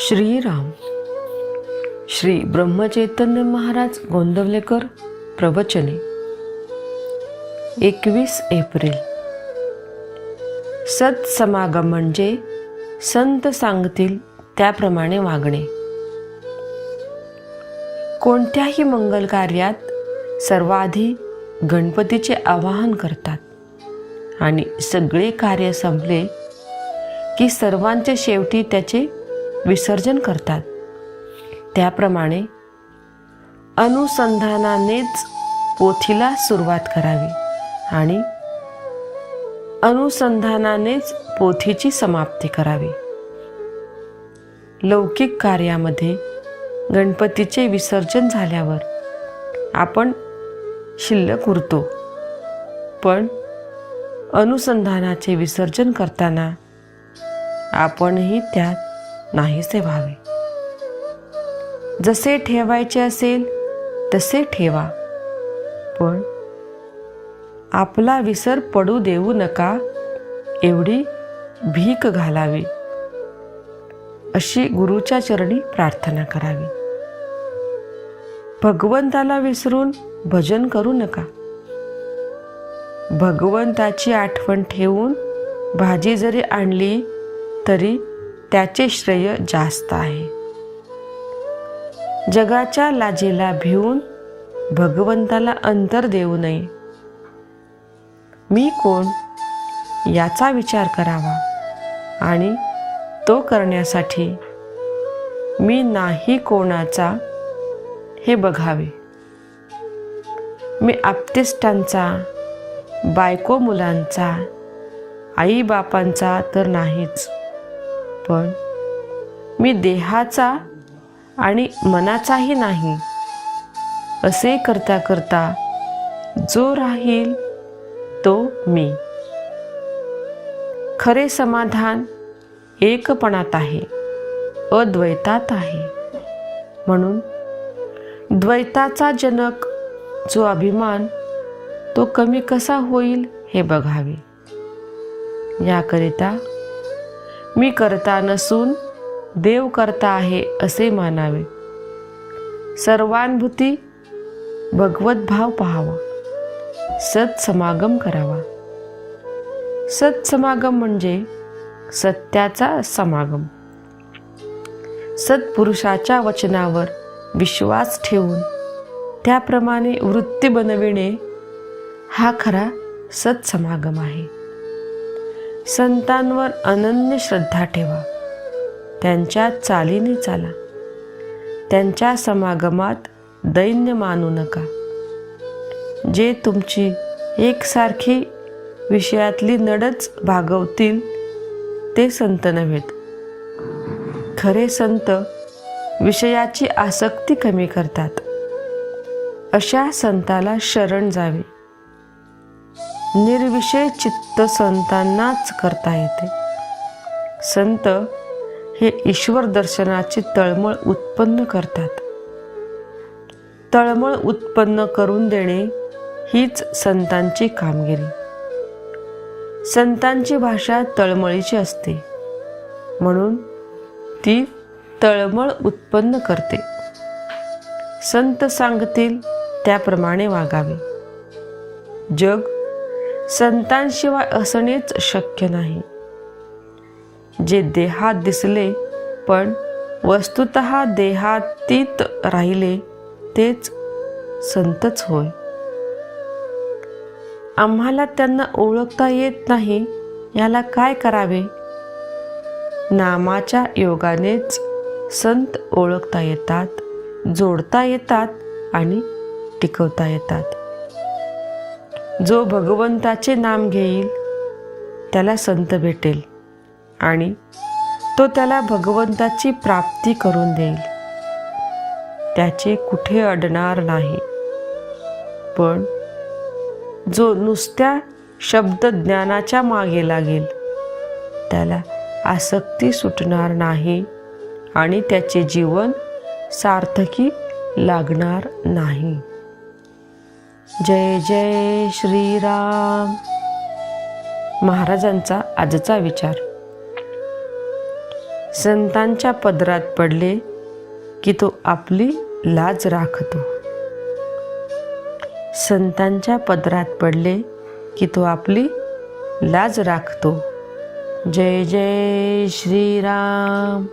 श्रीराम. श्री ब्रह्मचैतन्य महाराज गोंदवलेकर प्रवचने. एकवीस एप्रिल. सत्समागम म्हणजे संत सांगतील त्याप्रमाणे वागणे. कोणत्याही मंगल कार्यात सर्वाधी गणपतीचे आवाहन करतात. आणि सगळे कार्य संपले की सर्वांचे शेवटी त्याचे विसर्जन करतात. त्याप्रमाणे अनुसंधानानेच पोथीला सुरुवात करावी आणि अनुसंधानानेच पोथीची समाप्ती करावी. लौकिक कार्यामध्ये गणपतीचे विसर्जन झाल्यावर आपण शिल्लक उरतो. पण अनुसंधानाचे विसर्जन करताना आपणही त्यात नाहीसे व्हावे. जसे ठेवायचे असेल तसे ठेवा. पण आपला विसर पडू देऊ नका एवढी भीक घालावी. अशी गुरुच्या चरणी प्रार्थना करावी. भगवंताला विसरून भजन करू नका. भगवंताची आठवण ठेवून भाजी जरी आणली तरी त्याचे श्रेय जास्त आहे. जगाच्या लाजेला भिवून भगवंताला अंतर देऊ नये. मी कोण याचा विचार करावा आणि तो करण्यासाठी मी नाही कोणाचा हे बघावे. मी आप्तिष्टांचा बायको मुलांचा आई बापांचा तर नाहीच. पण मी देहाचा आणि मनाचाही नाही. असे करता करता जो राहील तो मी. खरे समाधान एकपणात आहे अद्वैतात आहे. म्हणून द्वैताचा जनक जो अभिमान तो कमी कसा होईल हे बघावे. याकरिता मी करता नसून देव करता आहे असे मानावे. सर्वानुभूती भगवत भाव पहावा. सत्समागम करावा. सत्समागम म्हणजे सत्याचा समागम. सत्पुरुषाच्या वचनावर विश्वास ठेवून त्याप्रमाणे वृत्ती बनविणे हा खरा सत्समागम आहे. संतांवर अनन्य श्रद्धा ठेवा. त्यांच्या चालीने चाला. त्यांच्या समागमात दैन्य मानू नका. जे तुमची एकसारखी विषयातली नडच भागवतील ते संत नव्हेत. खरे संत विषयाची आसक्ती कमी करतात. अशा संताला शरण जावे. निर्विषय चित्त संतांनाच करता येते. संत हे ईश्वर दर्शनाची तळमळ उत्पन्न करतात. तळमळ उत्पन्न करून देणे हीच संतांची कामगिरी. संतांची भाषा तळमळीची असते. म्हणून ती तळमळ उत्पन्न करते. संत सांगतील त्याप्रमाणे वागावे. जग संतांशिवाय असणेच शक्य नाही. जे देहात दिसले पण वस्तुत देहातीत राहिले तेच संतच होय. आम्हाला त्यांना ओळखता येत नाही याला काय करावे? नामाच्या योगानेच संत ओळखता येतात जोडता येतात आणि टिकवता येतात. जो भगवंताचे नाम घेईल त्याला संत भेटेल आणि तो त्याला भगवंताची प्राप्ती करून देईल. त्याचे कुठे अडणार नाही. पण जो नुसत्या शब्द ज्ञानाच्या मागे लागेल त्याला आसक्ती सुटणार नाही आणि त्याचे जीवन सार्थकी लागणार नाही. जय जय श्रीराम. महाराजांचा आजचा विचार. संतांच्या पदरात पडले की तो आपली लाज राखतो. संतांच्या पदरात पडले की तो आपली लाज राखतो. जय जय श्रीराम.